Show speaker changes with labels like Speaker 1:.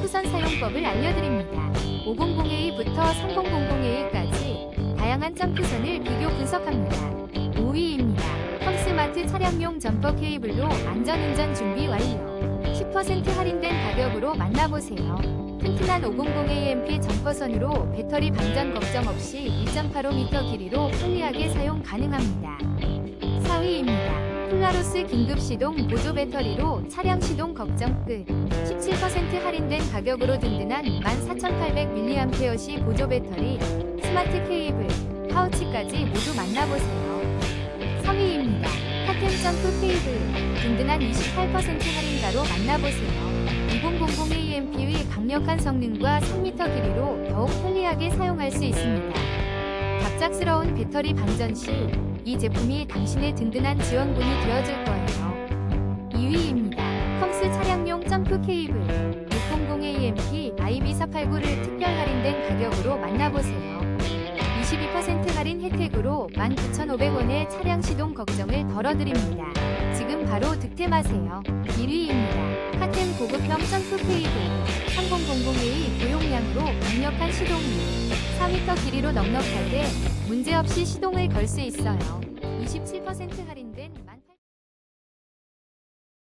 Speaker 1: 점프선 사용법을 알려드립니다. 5001부터 3000A까지 다양한 점프선을 비교 분석합니다. 5위입니다. 컴스마트 차량용 점퍼 케이블로 안전운전 준비 완료. 10% 할인된 가격으로 만나보세요. 튼튼한 500AMP 점퍼선으로 배터리 방전 걱정 없이 2.85m 길이로 편리하게 사용 가능합니다. 4위입니다. 폴라로스 긴급 시동 보조 배터리로 차량 시동 걱정 끝. 17% 할인된 가격으로 든든한 14,800mAh 보조 배터리, 스마트 케이블, 파우치까지 모두 만나보세요. 3위입니다. 카텐 점프 케이블, 든든한 28% 할인가로 만나보세요. 2000AMP의 강력한 성능과 3m 길이로 더욱 편리하게 사용할 수 있습니다. 갑작스러운 배터리 방전 시 이 제품이 당신의 든든한 지원군이 되어줄 거예요. 2위입니다. 컴스 차량용 점프 케이블 600AMP IB489를 특별 할인된 가격으로 만나보세요. 22% 할인 혜택으로 19,500원의 차량 시동 걱정을 덜어드립니다. 지금 바로 득템하세요. 1위입니다. 카텐 고급형 점프 케이블 3000A의 고용량으로 강력한 4m 길이로 넉넉하게 문제없이 시동을 걸 수 있어요. 27% 할인